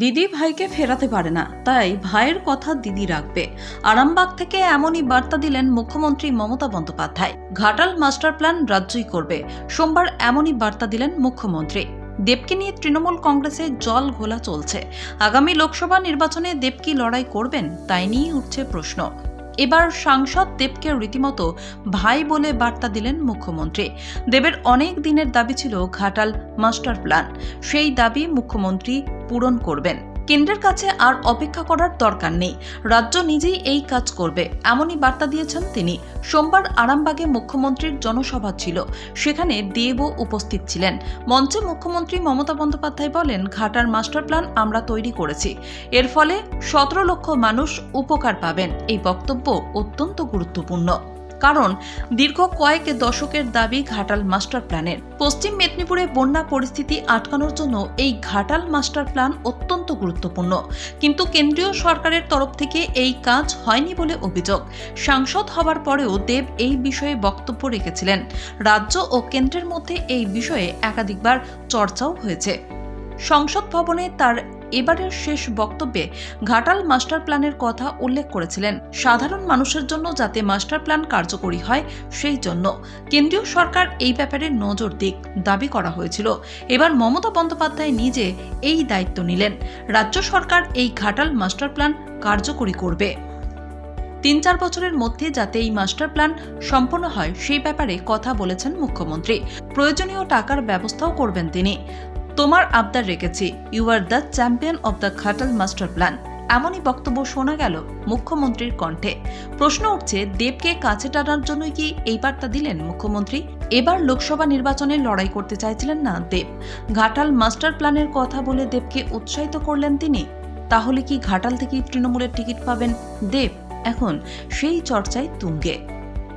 দিদি ভাইকে ফেরাতে পারে না, তাই ভাইয়ের কথা দিদি রাখবে। আরামবাগ থেকে এমনই বার্তা দিলেন মুখ্যমন্ত্রী মমতা বন্দ্যোপাধ্যায়। ঘাটাল মাস্টার প্ল্যান রাজ্যই করবে, সোমবার এমনই বার্তা দিলেন মুখ্যমন্ত্রী। দেবকে নিয়ে তৃণমূল কংগ্রেসে জল ঘোলা চলছে। আগামী লোকসভা নির্বাচনে দেব কি লড়াই করবেন, তাই নিয়েই উঠছে প্রশ্ন। এবার সাংসদ দেবকে রীতিমতো ভাই বলে বার্তা দিলেন মুখ্যমন্ত্রী। দেবের অনেক দিনের দাবি ছিল ঘাটাল মাস্টার প্ল্যান। সেই দাবি মুখ্যমন্ত্রী পূরণ করবেন। কেন্দ্রের কাছে আর অপেক্ষা করার দরকার নেই। রাজ্য নিজেই এই কাজ করবে, এমনই বার্তা দিয়েছেন তিনি। সোমবার আরামবাগে মুখ্যমন্ত্রীর জনসভা ছিল, সেখানে দেবও উপস্থিত ছিলেন। মঞ্চে মুখ্যমন্ত্রী মমতা বন্দ্যোপাধ্যায় বলেন, ঘাটার মাস্টার প্ল্যান আমরা তৈরি করেছি। এর ফলে সতেরো লক্ষ মানুষ উপকার পাবেন। এই বক্তব্য অত্যন্ত গুরুত্বপূর্ণ। কারণ দীর্ঘ কয়েক দশকের দাবি ঘাটাল মাস্টার প্ল্যানের। পশ্চিম মেদিনীপুরে বন্যা পরিস্থিতি আটকানোর জন্য এই ঘাটাল মাস্টার প্ল্যান অত্যন্ত গুরুত্বপূর্ণ। কিন্তু কেন্দ্রীয় সরকারের তরফ থেকে এই কাজ হয়নি বলে অভিযোগ। সাংসদ হবার পরেও দেব এই বিষয়ে বক্তব্য রেখেছিলেন। রাজ্য ও কেন্দ্রের মধ্যে এই বিষয়ে একাধিকবার চর্চাও হয়েছে। সংসদ ভবনে তার এবারের শেষ বক্তব্যে ঘাটাল মাস্টার প্ল্যানের কথা উল্লেখ করেছিলেন। সাধারণ মানুষের জন্য যাতে মাস্টার প্ল্যান কার্যকরী হয়, সেই জন্য। কেন্দ্রীয় সরকার এই ব্যাপারে নজর দিক দাবি করা হয়েছিল। এবার মমতা বন্দ্যোপাধ্যায় নিজে এই দায়িত্ব নিলেন। রাজ্য সরকার এই ঘাটাল মাস্টার প্ল্যান কার্যকরী করবে। তিন চার বছরের মধ্যে যাতে এই মাস্টার প্ল্যান সম্পন্ন হয়, সেই ব্যাপারে কথা বলেছেন মুখ্যমন্ত্রী। প্রয়োজনীয় টাকার ব্যবস্থাও করবেন তিনি। তোমার আবদার রেখেছি। You are the champion of the Ghatal master plan এমনই বক্তব্য শোনা গেল মুখ্যমন্ত্রীর কণ্ঠে। প্রশ্ন উঠছে, দেবকে কাছে টানার জন্যই কি এই বার্তা দিলেন মুখ্যমন্ত্রী? এবার লোকসভা নির্বাচনে লড়াই করতে চাইছিলেন না দেব। ঘাটাল মাস্টার প্ল্যানের কথা বলে দেবকে উৎসাহিত করলেন তিনি। তাহলে কি ঘাটাল থেকেই তৃণমূলের টিকিট পাবেন দেব? এখন সেই চর্চায় তুঙ্গে।